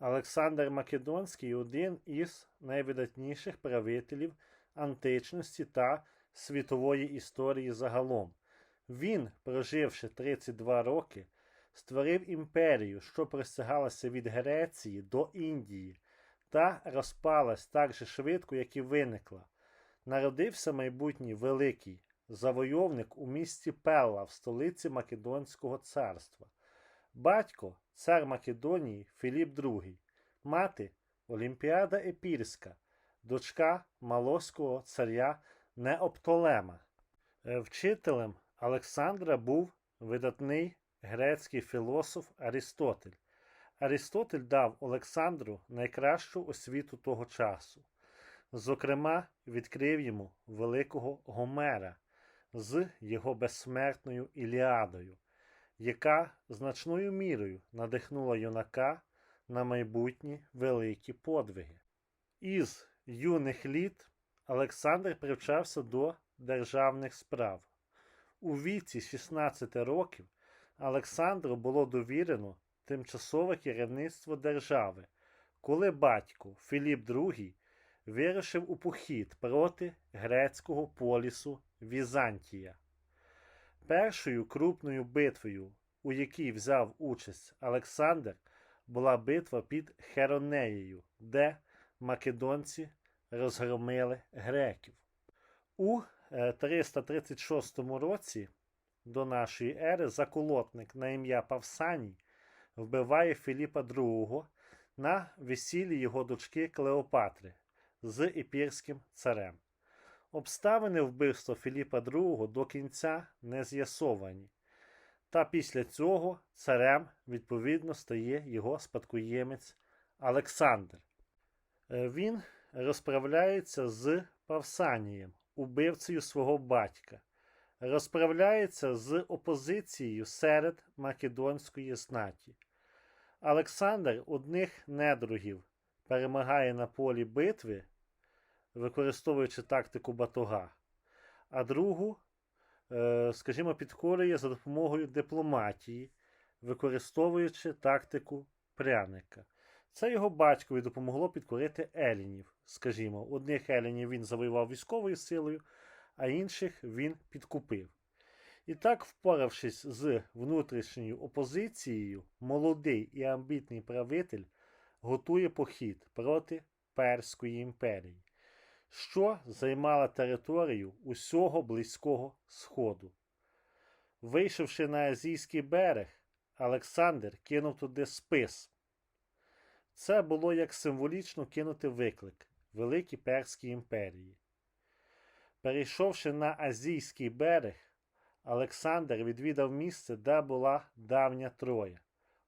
Олександр Македонський один із найвидатніших правителів античності та світової історії загалом. Він, проживши 32 роки, створив імперію, що простягалася від Греції до Індії, та розпалась так же швидко, як і виникла. Народився майбутній великий завойовник у місті Пелла в столиці Македонського царства. Батько цар Македонії Філіп II, мати Олімпіада Епірська, дочка Малоського царя Неоптолема. Е, Вчителем Олександра був видатний грецький філософ Арістотель. Арістотель дав Олександру найкращу освіту того часу. Зокрема, відкрив йому великого Гомера з його безсмертною Іліадою, яка значною мірою надихнула юнака на майбутні великі подвиги. Із юних літ Олександр привчався до державних справ. У віці 16 років Олександру було довірено тимчасове керівництво держави, коли батько Філіп II вирушив у похід проти грецького полісу Візантія. Першою крупною битвою, у якій взяв участь Олександр, була битва під Херонеєю, де македонці розгромили греків. У е, 336 році до нашої ери заколотник на ім'я Павсаній вбиває Філіпа II на весіллі його дочки Клеопатри з епірським царем. Обставини вбивства Філіпа II до кінця не з'ясовані, та після цього царем відповідно стає його спадкоємець Олександр. Е, Він розправляється з Павсанієм, убивцею свого батька, розправляється з опозицією серед македонської знаті. Олександр одних недругів перемагає на полі битви, використовуючи тактику батога, а другу, е, скажімо, підкорює за допомогою дипломатії, використовуючи тактику пряника. Це його батькові допомогло підкорити елінів. Скажімо, одних елінів він завоював військовою силою, а інших він підкупив. І так, впоравшись з внутрішньою опозицією, молодий і амбітний правитель готує похід проти Перської імперії, що займала територію усього Близького Сходу. Вийшовши на Азійський берег, Олександр кинув туди спис. Це було як символічно кинути виклик Великій Перській імперії. Перейшовши на Азійський берег, Олександр відвідав місце, де була давня Троя,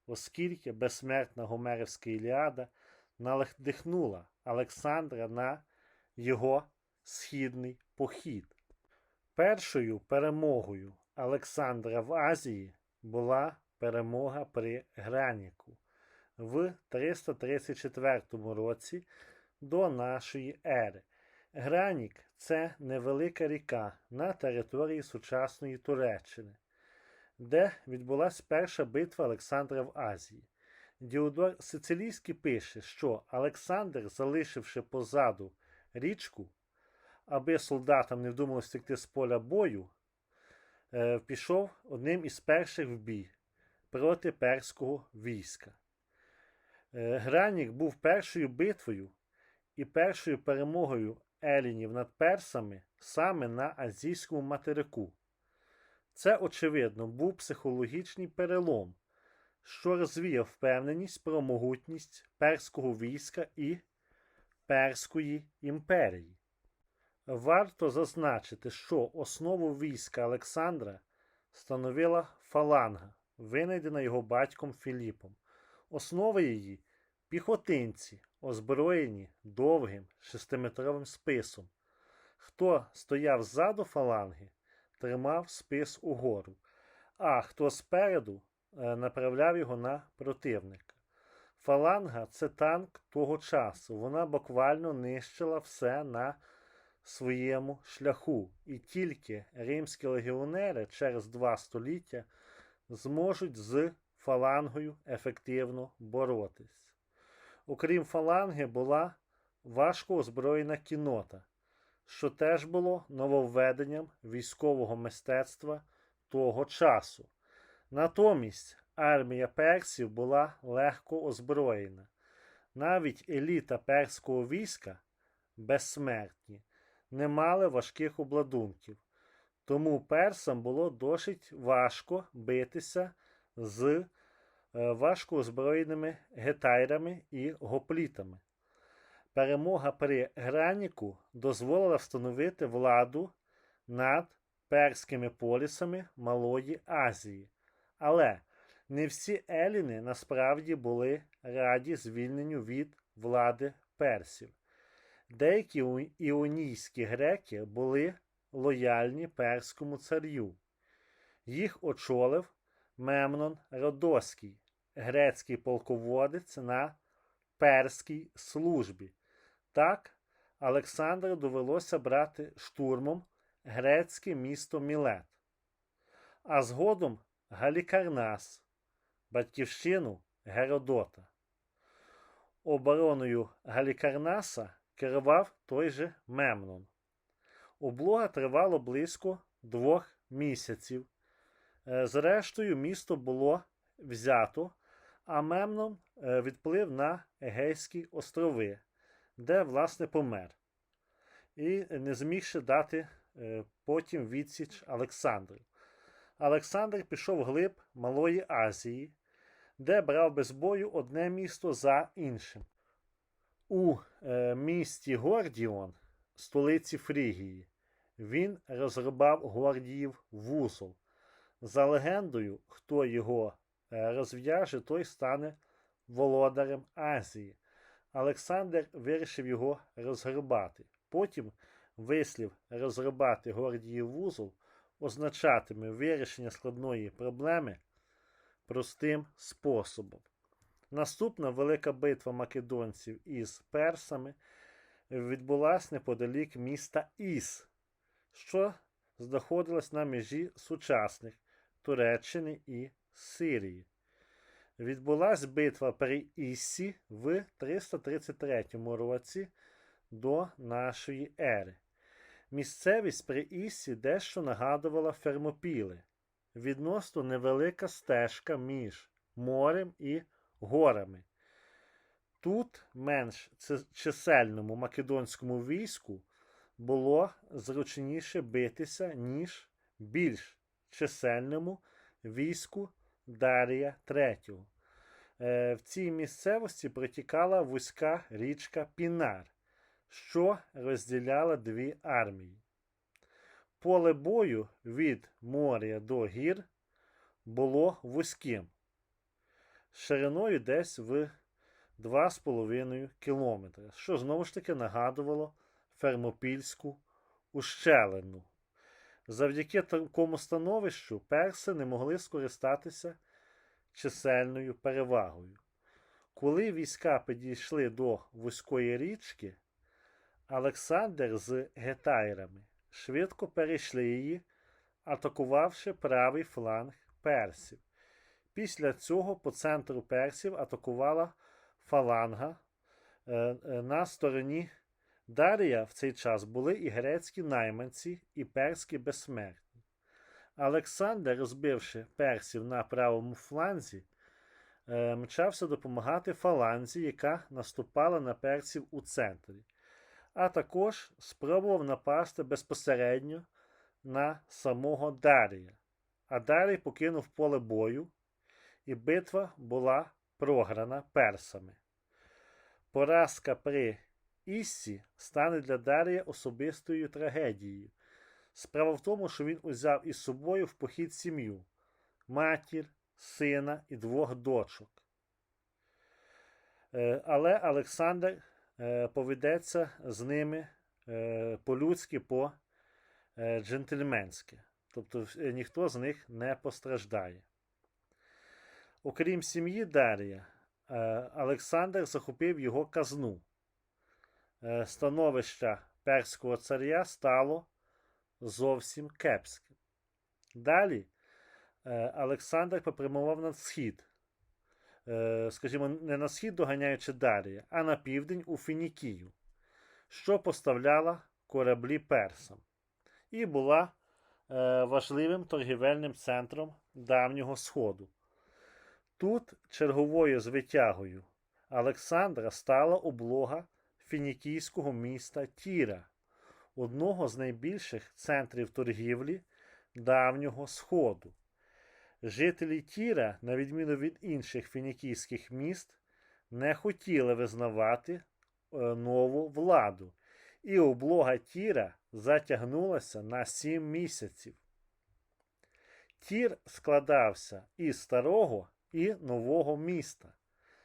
оскільки безсмертна Гомерівська Іліада надихнула Олександра на його східний похід. Першою перемогою Олександра в Азії була перемога при Граніку в 334 році до нашої ери. Гранік це невелика ріка на території сучасної Туреччини, де відбулася перша битва Олександра в Азії. Діодор Сицилійський пише, що Олександр, залишивши позаду річку, аби солдатам не вдумалось втекти з поля бою, е, пішов одним із перших в бій проти перського війська. Е, Гранік був першою битвою і першою перемогою елінів над персами саме на азійському материку. Це, очевидно, був психологічний перелом, що розвіяв впевненість про могутність перського війська і Перської імперії. Варто зазначити, що основу війська Олександра становила фаланга, винайдена його батьком Філіпом. Основа її піхотинці, озброєні довгим шестиметровим списом. Хто стояв ззаду фаланги, тримав спис угору, а хто спереду е, направляв його на противника. Фаланга це танк того часу. Вона буквально нищила все на своєму шляху, і тільки римські легіонери через два століття зможуть з фалангою ефективно боротись. Окрім фаланги, була важко озброєна кінота, що теж було нововведенням військового мистецтва того часу. Натомість армія персів була легко озброєна. Навіть еліта перського війська, безсмертні, не мали важких обладунків. Тому персам було досить важко битися з е, важко озброєними гетайрами і гоплітами. Перемога при Граніку дозволила встановити владу над перськими полісами Малої Азії. Але не всі еліни насправді були раді звільненню від влади персів. Деякі іонійські греки були лояльні перському царю. Їх очолив Мемнон Родоський, грецький полководець на перській службі. Так, Олександру довелося брати штурмом грецьке місто Мілет, а згодом Галікарнас, батьківщину Геродота. Обороною Галікарнаса керував той же Мемнон. Облога тривала близько двох місяців. Е, Зрештою, місто було взято, а Мемнон е, відплив на Егейські острови, де, власне, помер. І не змігши дати е, потім відсіч Олександру. Олександр пішов глиб Малої Азії, де брав без бою одне місто за іншим. У е, місті Гордіон, столиці Фрігії, він розрубав Гордіїв вузол. За легендою, хто його е, розв'яже, той стане володарем Азії. Олександр вирішив його розгребати. Потім вислів розрубати Гордіїв вузол означатиме вирішення складної проблеми простим способом. Наступна велика битва македонців із персами відбулася неподалік міста Іс, що знаходилось на межі сучасних Туреччини і Сирії. Відбулась битва при Іссі в 333 році до нашої ери. Місцевість при Іссі дещо нагадувала Фермопіли, відносно невелика стежка між морем і горами. Тут менш чисельному македонському війську було зручніше битися, ніж більш чисельному війську Дарія III. Е, В цій місцевості протікала вузька річка Пінар, що розділяла дві армії. Поле бою від моря до гір було вузьким, шириною десь в 2,5 кілометри, що знову ж таки нагадувало Фермопільську ущелину. Завдяки такому становищу перси не могли скористатися чисельною перевагою. Коли війська підійшли до вузької річки, Олександр з гетайрами швидко перейшли її, атакувавши правий фланг персів. Після цього по центру персів атакувала фаланга. Е, е, На стороні Дарія в цей час були і грецькі найманці, і перські безсмертні. Олександр, розбивши персів на правому фланзі, е, мчався допомагати фаланзі, яка наступала на персів у центрі, а також спробував напасти безпосередньо на самого Дарія. А Дарій покинув поле бою, і битва була програна персами. Поразка при Іссі стане для Дарія особистою трагедією. Справа в тому, що він узяв із собою в похід сім'ю, матір, сина і двох дочок. Е, Але Олександр поведеться з ними е, по-людськи, по-джентльменськи. Тобто е, ніхто з них не постраждає. Окрім сім'ї Дарія, е, Олександр захопив його казну. Е, Становище перського царя стало зовсім кепським. Далі е, Олександр попрямував на схід. Е, скажімо, не на схід доганяючи Дарія, а на південь у Фінікію, що поставляла кораблі персам, і була е, важливим торгівельним центром давнього Сходу. Тут черговою звитягою Олександра стала облога фінікійського міста Тіра, одного з найбільших центрів торгівлі давнього Сходу. Жителі Тіра, на відміну від інших фінікійських міст, не хотіли визнавати е, нову владу, і облога Тіра затягнулася на сім місяців. Тір складався із старого і нового міста.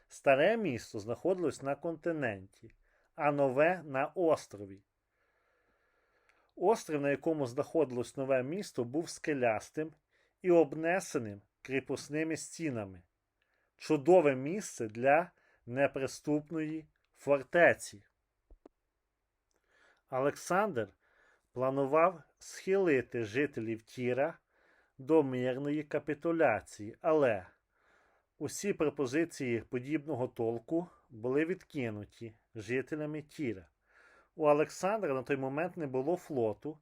Старе місто знаходилось на континенті, а нове на острові. Острів, на якому знаходилось нове місто, був скелястим і обнесеним кріпосними стінами. Чудове місце для неприступної фортеці. Олександр планував схилити жителів Тіра до мирної капітуляції, але усі пропозиції подібного толку були відкинуті жителями Тіра. У Олександра на той момент не було флоту,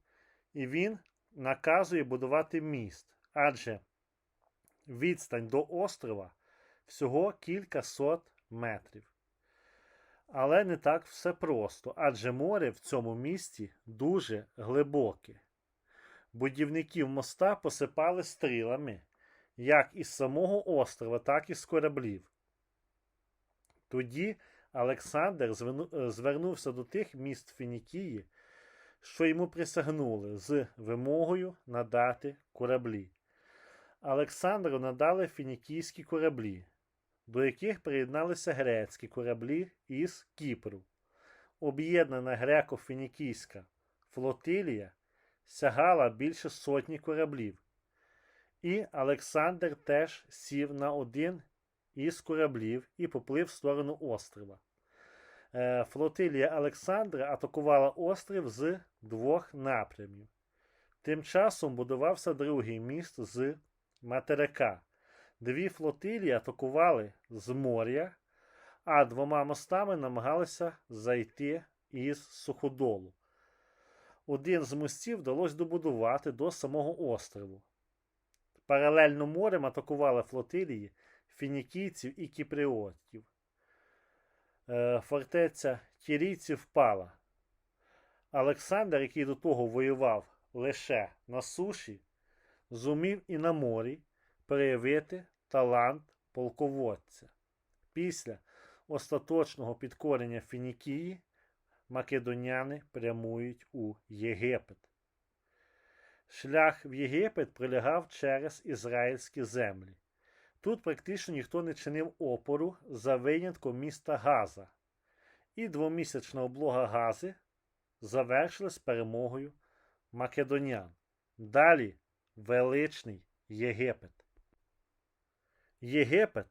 і він наказує будувати міст, адже відстань до острова всього кілька сот метрів. Але не так все просто, адже море в цьому місті дуже глибоке. Будівників моста посипали стрілами, як із самого острова, так і з кораблів. Тоді Олександр звернувся до тих міст Фінікії, що йому присягнули з вимогою надати кораблі. Олександру надали фінікійські кораблі, до яких приєдналися грецькі кораблі із Кіпру. Об'єднана греко-фінікійська флотилія сягала більше сотні кораблів. І Олександр теж сів на один із кораблів і поплив в сторону острова. Е, Флотилія Олександра атакувала острів з двох напрямів. Тим часом будувався другий міст з материка. Дві флотилії атакували з моря, а двома мостами намагалися зайти із суходолу. Один з мостів вдалося добудувати до самого острову. Паралельно морем атакували флотилії фінікійців і кіпріотів. Е, Фортеця Тірійців впала. Олександр, який до того воював лише на суші, зумів і на морі проявити талант полководця. Після остаточного підкорення Фінікії македоняни прямують у Єгипет. Шлях в Єгипет пролягав через ізраїльські землі. Тут практично ніхто не чинив опору за винятком міста Газа, і двомісячна облога Гази завершилась перемогою македонян. Далі величний Єгипет. Єгипет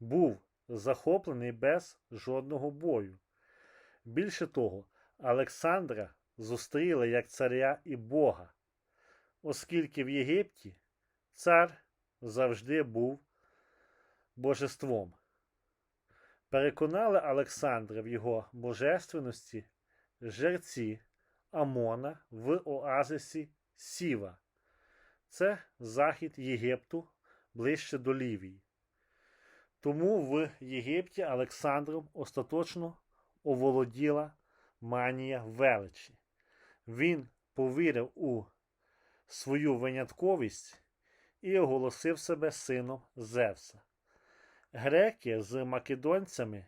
був захоплений без жодного бою. Більше того, Олександра зустріли як царя і Бога, оскільки в Єгипті цар завжди був божеством. Переконали Олександра в його божественності жерці Амона в оазисі Сіва. Це захід Єгипту ближче до Лівії. Тому в Єгипті Олександром остаточно оволоділа манія величі. Він повірив у свою винятковість і оголосив себе сином Зевса. Греки з македонцями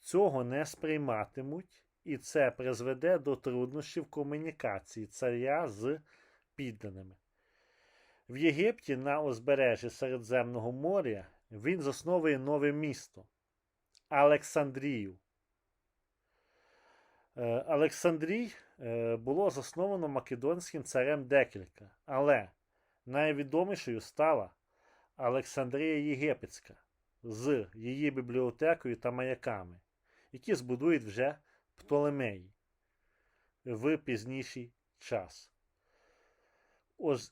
цього не сприйматимуть, і це призведе до труднощів комунікації царя з підданими. В Єгипті на узбережжі Середземного моря він засновує нове місто Олександрію. Е, Олександрій е, було засновано македонським царем декілька, але найвідомішою стала Олександрія Єгипетська з її бібліотекою та маяками, які збудують вже Птолемеї в пізніший час.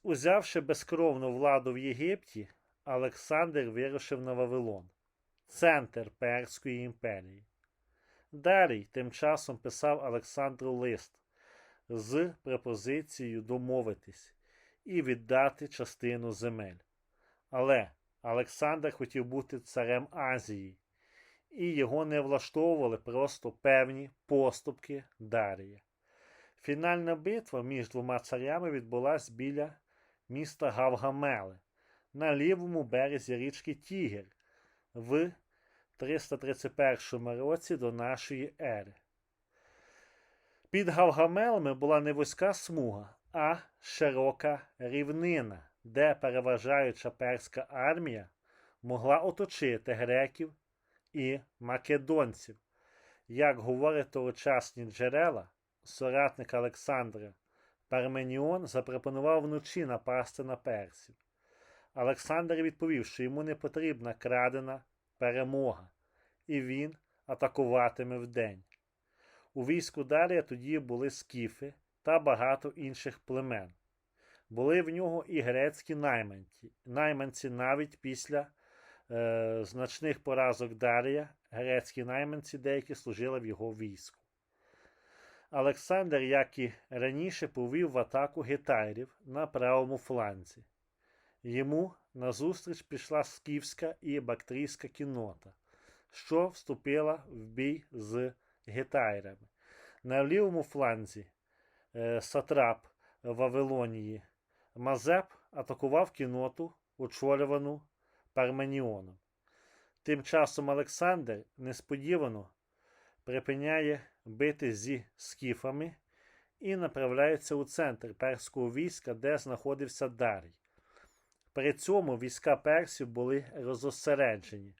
Узявши безкровну владу в Єгипті, Олександр вирушив на Вавилон. центр Перської імперії. Дарій тим часом писав Олександру лист з пропозицією домовитись і віддати частину земель. Але Олександр хотів бути царем Азії, і його не влаштовували просто певні поступки Дарія. Фінальна битва між двома царями відбулась біля міста Гавгамели на лівому березі річки Тігер в 331 році до нашої ери. Під Гавгамелами була не вузька смуга, а широка рівнина, де переважаюча перська армія могла оточити греків і македонців. Як говорять тогочасні джерела, соратник Олександра Парменіон запропонував вночі напасти на персів. Олександр відповів, що йому не потрібна крадена перемога, і він атакуватиме вдень. У війську Дарія тоді були скіфи та багато інших племен. Були в нього і грецькі найманці, найманці навіть після е, значних поразок Дарія, грецькі найманці деякі служили в його війську. Олександр, як і раніше, повів в атаку гетайрів на правому фланзі. Йому назустріч пішла скіфська і бактрійська кіннота, що вступила в бій з гетайрами. На лівому фланзі е, сатрап Вавилонії Мазеп атакував кіноту, очолювану Парменіоном. Тим часом Олександр несподівано припиняє бити зі скіфами і направляється у центр перського війська, де знаходився Дарій. При цьому війська персів були розосереджені,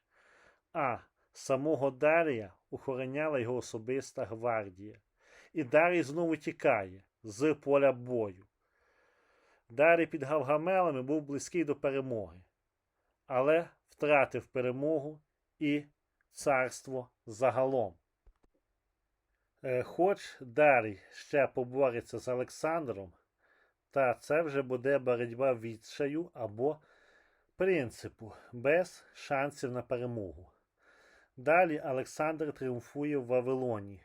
а самого Дарія охороняла його особиста гвардія. І Дарій знову тікає з поля бою. Дарій під Гавгамелами був близький до перемоги, але втратив перемогу і царство загалом. Е, Хоч Дарій ще побореться з Олександром, та це вже буде боротьба відчаю або принципу, без шансів на перемогу. Далі Олександр тріумфує в Вавилоні,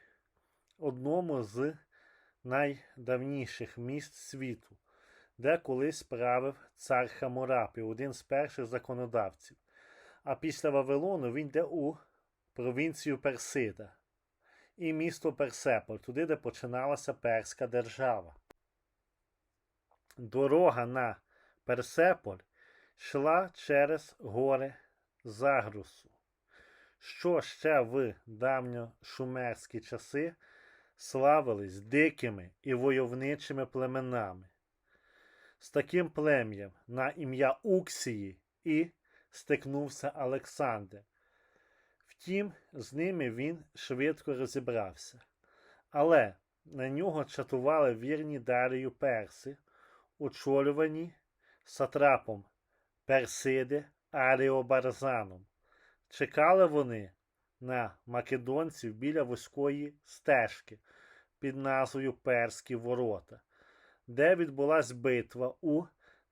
одному з найдавніших міст світу, де колись правив цар Хамурапі, один з перших законодавців. А після Вавилону він йде у провінцію Персида і місто Персеполь, туди, де починалася перська держава. Дорога на Персеполь йшла через гори Загрусу, що ще в давньошумерські часи славились дикими і войовничими племенами. З таким плем'ям на ім'я Уксії і стикнувся Олександр. Втім, з ними він швидко розібрався. Але на нього чатували вірні Дарію перси, очолювані сатрапом Персиди Аріобарзаном. Чекали вони на македонців біля вузької стежки під назвою Перські ворота, де відбулась битва у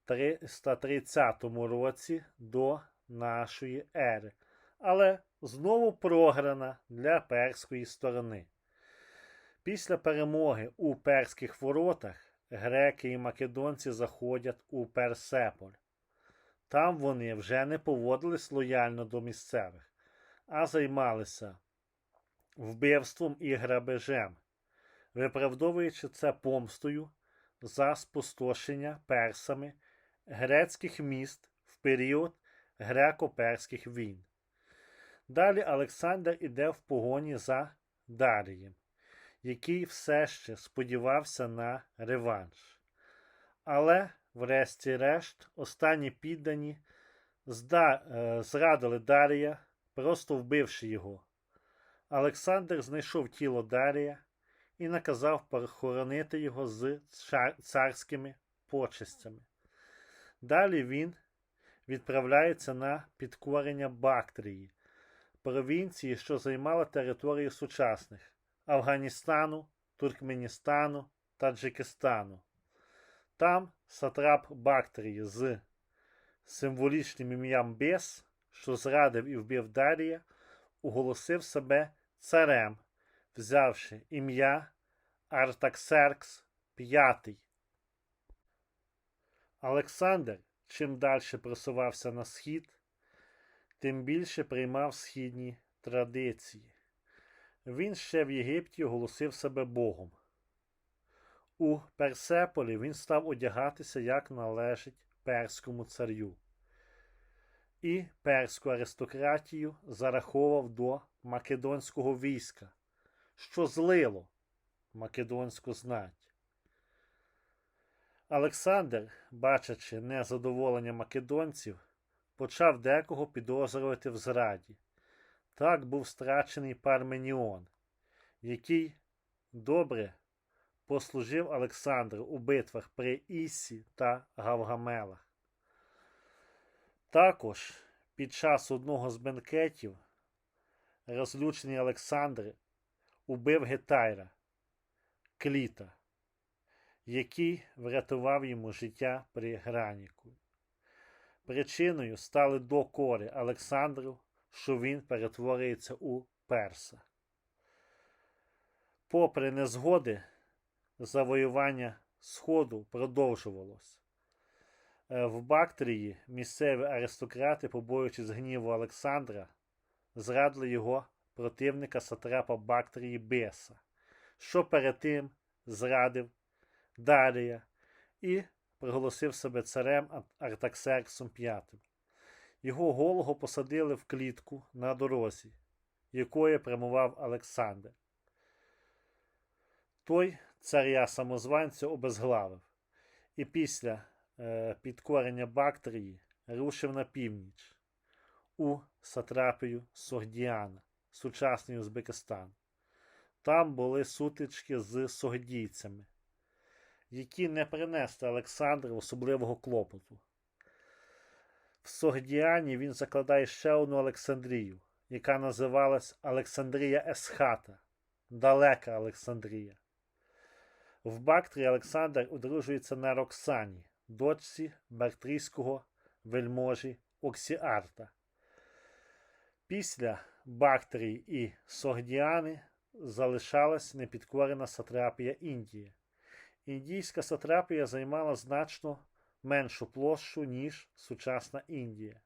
330 році до нашої ери, але знову програна для перської сторони. Після перемоги у перських воротах греки і македонці заходять у Персеполь. Там вони вже не поводились лояльно до місцевих, а займалися вбивством і грабежем, виправдовуючи це помстою за спустошення персами грецьких міст в період греко-перських війн. Далі Олександр іде в погоні за Дарієм, який все ще сподівався на реванш. Але, врешті-решт, останні піддані е, зрадили Дарія, просто вбивши його. Олександр знайшов тіло Дарія і наказав похоронити його з царськими почестями. Далі він відправляється на підкорення Бактрії, провінції, що займала територію сучасних Афганістану, Туркменістану Таджикистану. Там сатрап Бактрії з символічним ім'ям Бес що зрадив і вбив Дарія, оголосив себе царем, взявши ім'я Артаксеркс V. Олександр, чим далі просувався на схід, тим більше приймав східні традиції. Він ще в Єгипті оголосив себе Богом. У Персеполі він став одягатися, як належить перському царю. І перську аристократію зараховував до македонського війська, що злило македонську знать. Олександр, бачачи незадоволення македонців, почав декого підозрювати в зраді. Так був страчений Парменіон, який добре послужив Олександру у битвах при Іссі та Гавгамелах. Також під час одного з бенкетів розлючений Олександр убив Гетайра, Кліта, який врятував йому життя при Граніку. Причиною стали докори Олександру, що він перетворюється у перса. Попри незгоди, завоювання Сходу продовжувалось. Е, В Бактрії місцеві аристократи, побоюючись гніву Олександра, зрадили його противника сатрапа Бактрії Беса, що перед тим зрадив Дарія і проголосив себе царем Артаксерксом V. Його голого посадили в клітку на дорозі, якою прямував Олександр. Той царя самозванця обезглавив і після е, підкорення Бактрії рушив на північ у Сатрапію Согдіана, сучасний Узбекистан. Там були сутички з согдійцями, які не принесли Олександру особливого клопоту. В Согдіані він закладає ще одну Олександрію, яка називалась Олександрія Есхата, далека Олександрія. В Бактрі Олександр одружується на Роксані, дочці бактрійського вельможі Оксіарта. Після Бактрії і Согдіани залишалась непідкорена сатрапія Індії. Індійська сатрапія займала значно меншу площу, ніж сучасна Індія.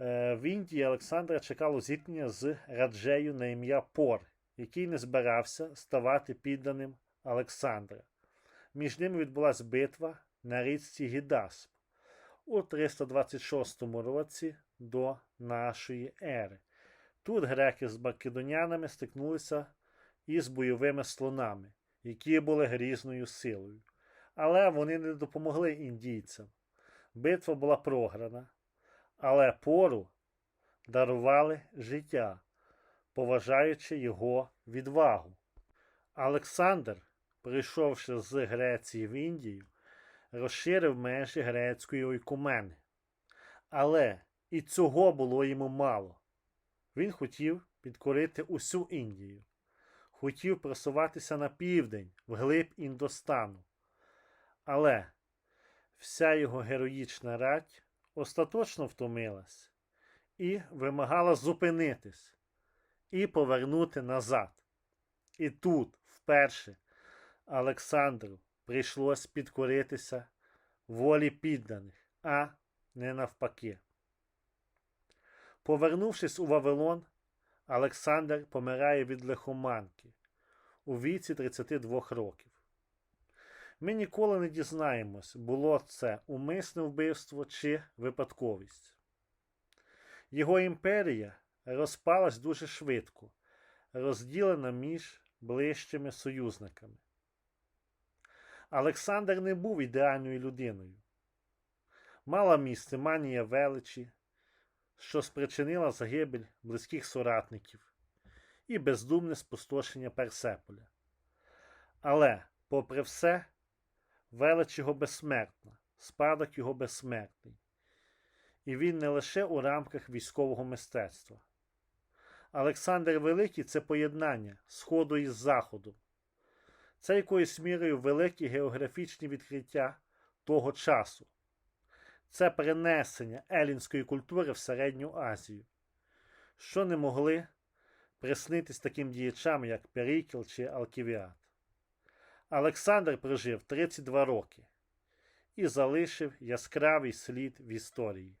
Е, В Індії Олександра чекало зіткнення з раджею на ім'я Пор, який не збирався ставати підданим Олександра. Між ними відбулася битва на річці Гідасп у 326 році до нашої ери. Тут греки з македонянами стикнулися із бойовими слонами, які були грізною силою. Але вони не допомогли індійцям. Битва була програна, але пору дарували життя, поважаючи його відвагу. Олександр, прийшовши з Греції в Індію, розширив межі грецької ойкумени. Але і цього було йому мало. Він хотів підкорити усю Індію, хотів просуватися на південь, вглиб Індостану. Але вся його героїчна рать остаточно втомилась і вимагала зупинитись і повернути назад. І тут, вперше, Олександру прийшлось підкоритися волі підданих, а не навпаки. Повернувшись у Вавилон, Олександр помирає від лихоманки у віці 32 років. Ми ніколи не дізнаємось, було це умисне вбивство чи випадковість. Його імперія розпалась дуже швидко, розділена між ближчими союзниками. Олександр не був ідеальною людиною. Мала місце манія величі, що спричинила загибель близьких соратників і бездумне спустошення Персеполя. Але, попри все, велич його безсмертна, спадок його безсмертний. І він не лише у рамках військового мистецтва. Олександр Великий це поєднання Сходу із Заходом. Це якоюсь мірою великі географічні відкриття того часу. Це перенесення елінської культури в Середню Азію, що не могли приснитись таким діячам, як Перікіл чи Алківіат. Олександр прожив 32 роки і залишив яскравий слід в історії.